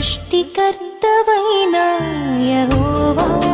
సృష్టికర్తవైన యహోవా.